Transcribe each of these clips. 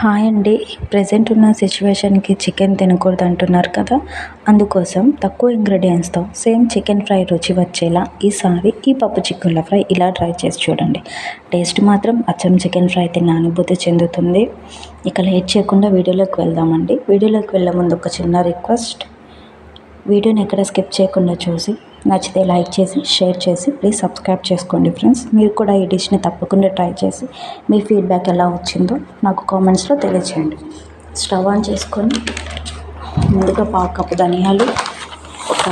Hi అండి. Present ఉన్న సిచ్యువేషన్కి చికెన్ తినకూడదు అంటున్నారు కదా. అందుకోసం తక్కువ ఇంగ్రీడియంట్స్తో సేమ్ చికెన్ ఫ్రై రుచి వచ్చేలా ఈసారి ఈ పప్పు చిక్కుళ్ళ ఫ్రై ఇలా ట్రై చేసి చూడండి. టేస్ట్ మాత్రం అచ్చం చికెన్ ఫ్రై తిన్న అనుభూతి చెందుతుంది. ఇక లేట్ చేయకుండా వీడియోలోకి వెళ్దామండి. వీడియోలోకి వెళ్ళే ముందు ఒక చిన్న రిక్వెస్ట్. వీడియోని ఎక్కడ స్కిప్ చేయకుండా చూసి నచ్చితే లైక్ చేసి షేర్ చేసి ప్లీజ్ సబ్స్క్రైబ్ చేసుకోండి ఫ్రెండ్స్. మీరు కూడా ఈ డిష్ని తప్పకుండా ట్రై చేసి మీ ఫీడ్బ్యాక్ ఎలా వచ్చిందో నాకు కామెంట్స్లో తెలియచేయండి. స్టవ్ ఆన్ చేసుకొని ముందుగా పావు కప్పు ధనియాలు ఒక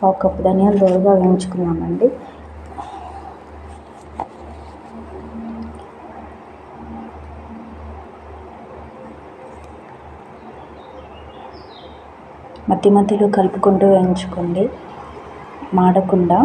పావు కప్పు ధనియాలు దోరగా వేయించుకున్నామండి. మధ్య మధ్యలో కలుపుకుంటూ వేయించుకోండి. మాడకుండా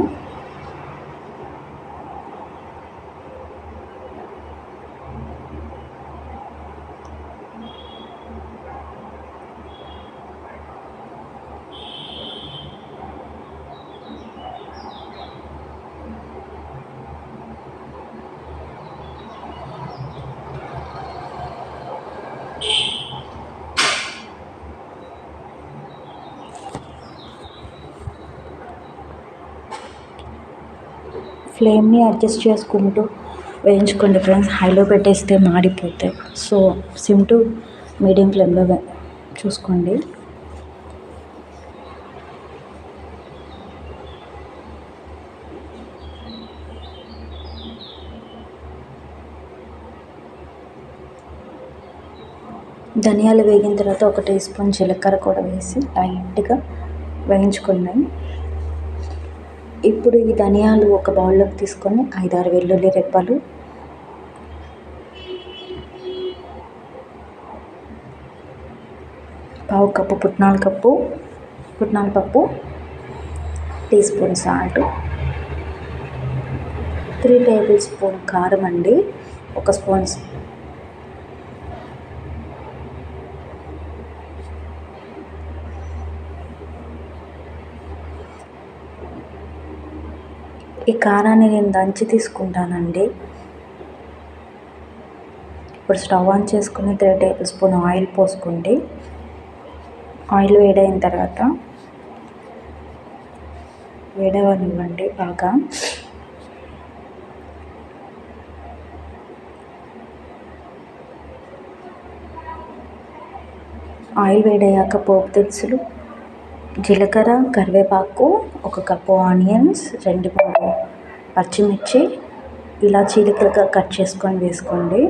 ఫ్లేమ్ని అడ్జస్ట్ చేసుకుంటూ వేయించుకోండి ఫ్రెండ్స్. హైలో పెట్టేస్తే మాడిపోతాయి. సో సిమ్ టు మీడియం ఫ్లేమ్లో చూసుకోండి. ధనియాలు వేగిన తర్వాత ఒక టీ స్పూన్ జీలకర్ర కూడా వేసి లైట్గా వేయించుకున్నాను ఇప్పుడు ఈ ధనియాలు ఒక బౌల్లోకి తీసుకొని ఐదారు వెల్లుల్లి రెప్పలు పావు కప్పు పుట్నాల కప్పు పుట్నాల పప్పు teaspoon salt three tablespoon కారం అండి ఒక స్పూన్ ఈ కారాన్ని నేను దంచి తీసుకుంటానండి. ఇప్పుడు స్టవ్ ఆన్ చేసుకుని త్రీ టేబుల్ స్పూన్ ఆయిల్ పోసుకోండి ఆయిల్ వేడైన తర్వాత వేడవనివ్వండి బాగా. ఆయిల్ వేడయ్యాక పోపు దినుసులు జీలకర్ర కరివేపాకు ఒక కప్పు ఆనియన్స్ రెండు మూడు పచ్చిమిర్చి. ఇలా చీలికలుగా కట్ చేసుకొని వేసుకోండి.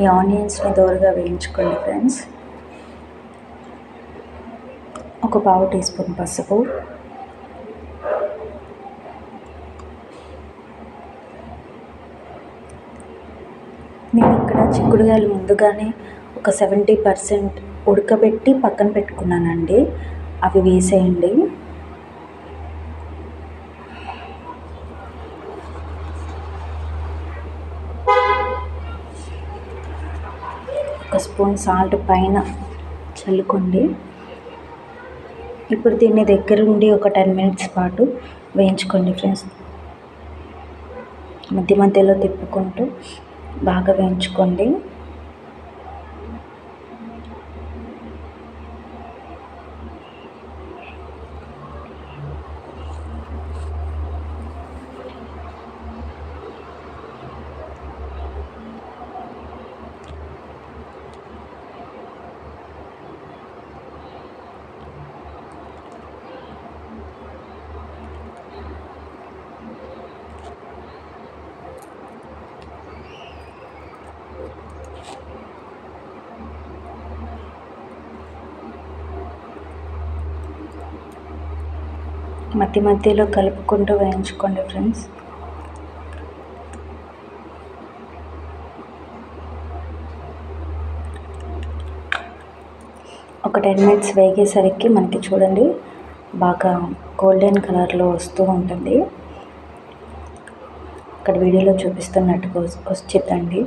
ఈ ఆనియన్స్ని దోరగా వేయించుకోండి ఫ్రెండ్స్. ఒక పావు టీ స్పూన్ పసుపు. నేను ఇక్కడ చిక్కుడుగాయలు ముందుగానే ఒక సెవెంటీ పర్సెంట్ ఉడకబెట్టి పక్కన పెట్టుకున్నానండి. అవి వేసేయండి. ఒక స్పూన్ సాల్ట్ పైన చల్లుకోండి. ఇప్పుడు దీన్ని దగ్గరుండి ఒక టెన్ మినిట్స్ పాటు వేయించుకోండి ఫ్రెండ్స్. మధ్య మధ్యలో తిప్పుకుంటూ బాగా వేయించుకోండి. మధ్య మధ్యలో కలుపుకుంటూ వేయించుకోండి ఫ్రెండ్స్. ఒక టెన్ మినిట్స్ వేగేసరికి మనకి చూడండి బాగా గోల్డెన్ కలర్లో వస్తూ ఉంటుంది. ఇక్కడ వీడియోలో చూపిస్తున్నట్టుగా వచ్చిందండి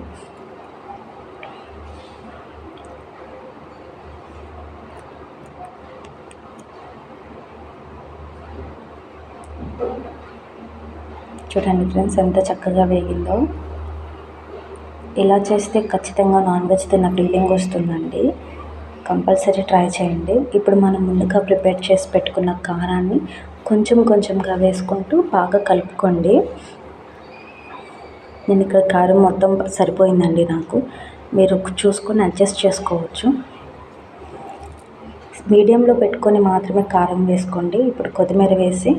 చూడండి ఫ్రెండ్స్ ఎంత చక్కగా వేగిందో. ఇలా చేస్తే ఖచ్చితంగా నాన్ వెజ్ తిన్న ఫీలింగ్ వస్తుందండి. కంపల్సరీ ట్రై చేయండి. ఇప్పుడు మనం ముందుగా ప్రిపేర్ చేసి పెట్టుకున్న కారాన్ని కొంచెం కొంచెంగా వేసుకుంటూ బాగా కలుపుకోండి. నేను ఇక్కడ కారం మొత్తం సరిపోయిందండి నాకు. మీరు చూసుకొని అడ్జస్ట్ చేసుకోవచ్చు. మీడియంలో పెట్టుకొని మాత్రమే కారం వేసుకోండి. ఇప్పుడు కొత్తిమీర వేసి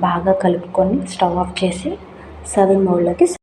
బాగా కలుపుకొని స్టవ్ ఆఫ్ చేసి సర్వింగ్ బౌల్లోకి